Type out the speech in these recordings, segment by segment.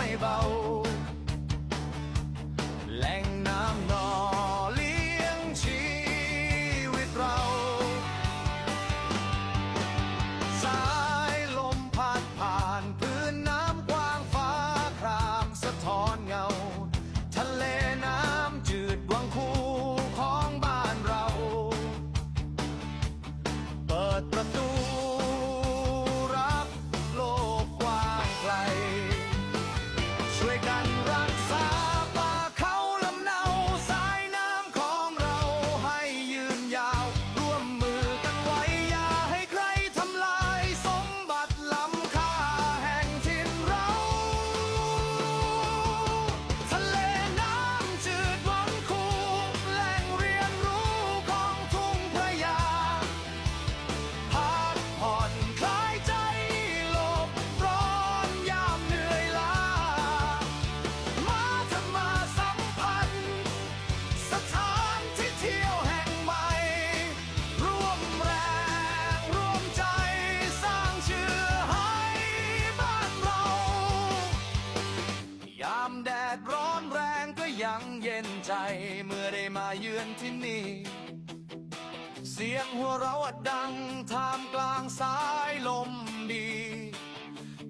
ไม่เบา ยังเย็นใจเมื่อได้มาเยือนที่นี่ เสียงหัวเราะดังท่ามกลางสายลมดี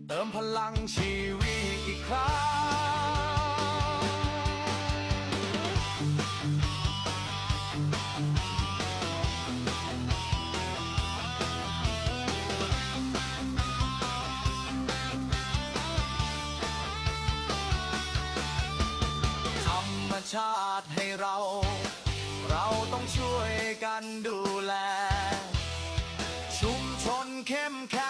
เติมพลังชีวิต ดูแล ชุมชนเข้มแข็ง